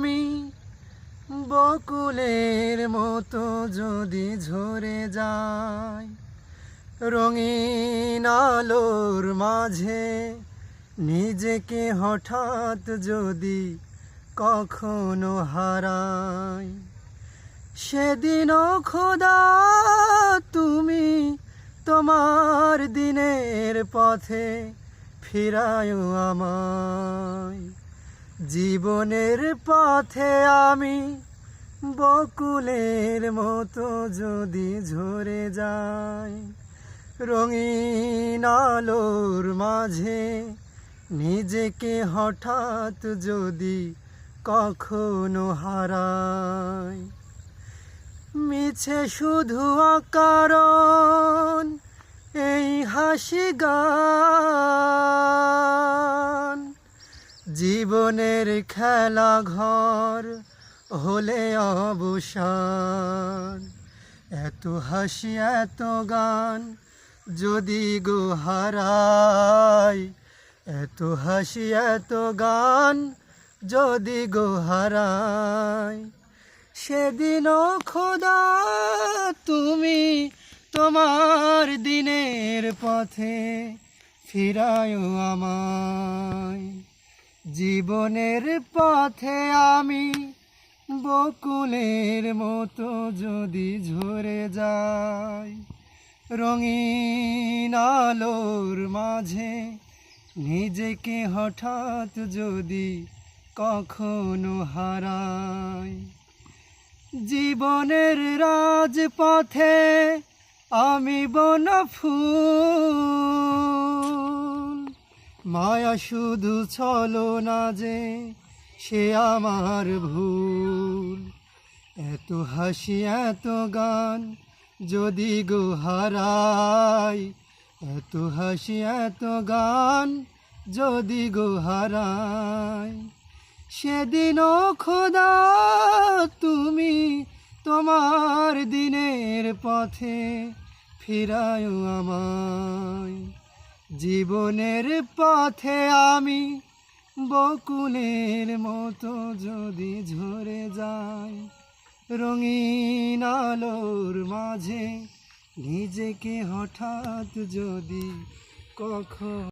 আমি বকুলের মতো যদি ঝরে যায় রঙিন আলোর মাঝে নিজেকে হঠাৎ যদি কখনো হারাই সেদিনও খোদা তুমি তোমার দিনের পথে ফিরায় আমায়। জীবনের পথে আমি বকুলের মতো যদি ঝরে যাই, রঙিন আলোর মাঝে নিজেকে হঠাৎ যদি কখনো হারাই। মিছে শুধু অকারণ, এই হাসি গান জীবনের খেলা ঘর হলে অবসান এত হাসি, এত গান যদি গো হারাই, এত হাসি, এত গান যদি গো হারাই, সেদিনও খোদা তুমি তোমার দিনের পথে ফিরায় আমায়। জীবনের পথে আমি বকুলের মতো যদি ঝরে যাই, রঙিন আলোর মাঝে নিজেকে হঠাৎ যদি কখনো হারাই। জীবনের রাজপথে আমি বন ফুল মায়া শুধু চলো না যে, সে আমার ভুল। এত হাসি, এত গান যদি গো হারাই এত হাসি, এত গান যদি গো হারাই সেদিনও খোদা, তুমি তোমার দিনের পথে ফিরায় আমায়। জীবনের পথে আমি বকুলের মতো যদি ঝরে যাই, রঙিন আলোর মাঝে নিজেকে হঠাৎ যদি কখন